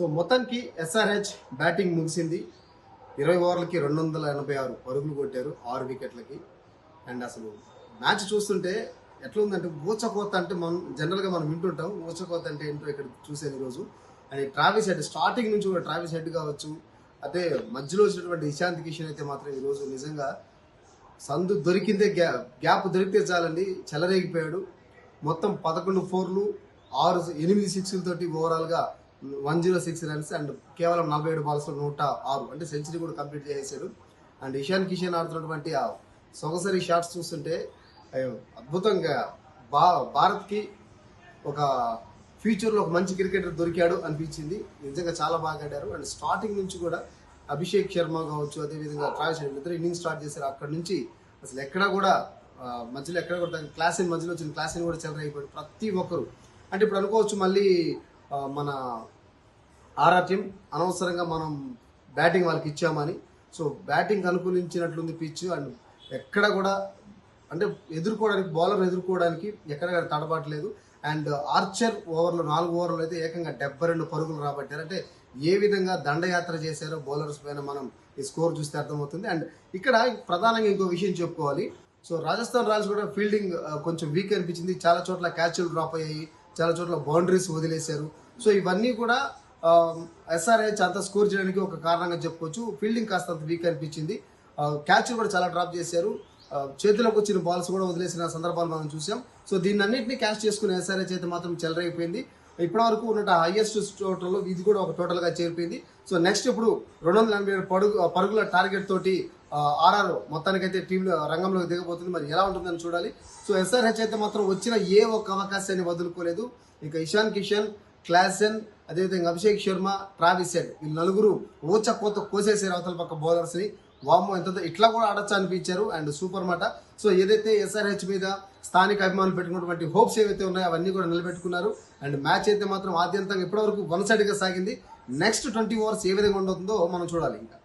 So మొత్తానికి SRH batting ముగిసింది. ఇరవై ఓవర్లకి రెండు వందల ఎనభై ఆరు పరుగులు కొట్టారు ఆరు వికెట్లకి. అండ్ అసలు మ్యాచ్ చూస్తుంటే ఎట్లా ఉందంటే ఊచకోత అంటే మనం జనరల్గా మనం వింటుంటాం. ఊచకోత అంటే ఏంటో ఇక్కడ చూసేది ఈరోజు. అండ్ ట్రావెల్స్ హెడ్ స్టార్టింగ్ నుంచి కూడా ట్రావెల్స్ హెడ్ కావచ్చు అదే మధ్యలో వచ్చినటువంటి ఇశాంత్ కిషన్ అయితే మాత్రం ఈరోజు నిజంగా సందు దొరికిందే గ్యా గ్యాప్ దొరికితే చాలండి. చెలరేగిపోయాడు. మొత్తం పదకొండు ఫోర్లు ఆరు ఎనిమిది సిక్స్లతోటి ఓవరాల్గా one zero six runs and కేవలం నలభై ఏడు బాల్స్లో నూట ఆరు. అంటే సెంచరీ కూడా కంప్లీట్ చేసేసాడు. అండ్ ఇషాన్ కిషన్ ఆడుతున్నటువంటి ఆ సొగసరి షాట్స్ చూస్తుంటే అద్భుతంగా బా భారత్కి ఒక ఫ్యూచర్లో ఒక మంచి క్రికెటర్ దొరికాడు అనిపించింది. నిజంగా చాలా బాగా ఆడారు. అండ్ స్టార్టింగ్ నుంచి కూడా అభిషేక్ శర్మ కావచ్చు అదేవిధంగా ట్రావిస్ చేయడం ఇద్దరు ఇన్నింగ్ స్టార్ట్ చేశారు. అక్కడ నుంచి అసలు ఎక్కడా కూడా మధ్యలో ఎక్కడ కూడా క్లాస్ ఇన్ మధ్యలో వచ్చిన క్లాస్ ఇన్ కూడా చెలరైపోయాడు ప్రతి ఒక్కరు. అంటే ఇప్పుడు అనుకోవచ్చు మళ్ళీ మన ఆర్ఆర్ టీం అనవసరంగా మనం బ్యాటింగ్ వాళ్ళకి ఇచ్చామని. సో బ్యాటింగ్ అనుకూలించినట్లుంది పిచ్ అండ్ ఎక్కడ కూడా అంటే ఎదుర్కోవడానికి బౌలర్ ఎదుర్కోవడానికి ఎక్కడ తడబడలేదు అండ్ ఆర్చర్ ఓవర్లో నాలుగు ఓవర్లు అయితే ఏకంగా డెబ్బై రెండు పరుగులు రాబట్టారు. అంటే ఏ విధంగా దండయాత్ర చేశారో బౌలర్స్ పైన మనం ఈ స్కోర్ చూస్తే అర్థమవుతుంది. అండ్ ఇక్కడ ప్రధానంగా ఇంకో విషయం చెప్పుకోవాలి. సో రాజస్థాన్ రాయల్స్ కూడా ఫీల్డింగ్ కొంచెం వీక్ అనిపించింది. చాలా చోట్ల క్యాచ్లు డ్రాప్ అయ్యాయి. చాలా చోట్ల బౌండరీస్ వదిలేశారు. సో ఇవన్నీ కూడా ఎస్ఆర్హెచ్ అంత స్కోర్ చేయడానికి ఒక కారణంగా చెప్పుకోవచ్చు. ఫీల్డింగ్ కాస్త వీక్ అనిపించింది. Uh, క్యాచ్ కూడా చాలా డ్రాప్ చేశారు. Uh, చేతిలోకి వచ్చిన బాల్స్ కూడా వదిలేసిన సందర్భాలు మనం చూసాం. సో దీన్ని అన్నింటినీ క్యాచ్ చేసుకున్న ఎస్ఆర్హెచ్ అయితే మాత్రం చెలరైపోయింది ఇప్పటి వరకు ఉన్న హైయెస్ట్ టోటల్ ఇది కూడా ఒక టోటల్గా చేరిపోయింది. సో నెక్స్ట్ ఇప్పుడు రెండు వందల ఎనభై ఏడు పడుగు uh, పరుగుల టార్గెట్ తోటి ఆర్ఆర్ మొత్తానికైతే టీంలో రంగంలోకి దిగబోతుంది. మరి ఎలా ఉంటుందని చూడాలి. సో ఎస్ఆర్హెచ్ అయితే మాత్రం వచ్చిన ఏ ఒక్క అవకాశాన్ని వదులుకోలేదు. ఇక ఇషాన్ కిషన్ క్లాసెన్ అదేవిధంగా అభిషేక్ శర్మ ట్రావిస్ హెడ్. వీళ్ళు నలుగురు ఊచ కోత కోసేసారు అవతల పక్క బౌలర్స్ని వామ్మో ఎంత ఇట్లా కూడా ఆడచ్చు అనిపించారు. అండ్ సూపర్ మాట. సో ఏదైతే ఎస్ఆర్హెచ్ మీద స్థానిక అభిమానులు పెట్టుకున్నటువంటి హోప్స్ ఏవైతే ఉన్నాయో అవన్నీ కూడా నిలబెట్టుకున్నారు. అండ్ మ్యాచ్ అయితే మాత్రం ఆద్యంతంగా ఇప్పటివరకు వన్ సైడ్గా సాగింది. నెక్స్ట్ ట్వంటీ ఓవర్స్ ఏ విధంగా ఉండవుతుందో మనం చూడాలి ఇంకా.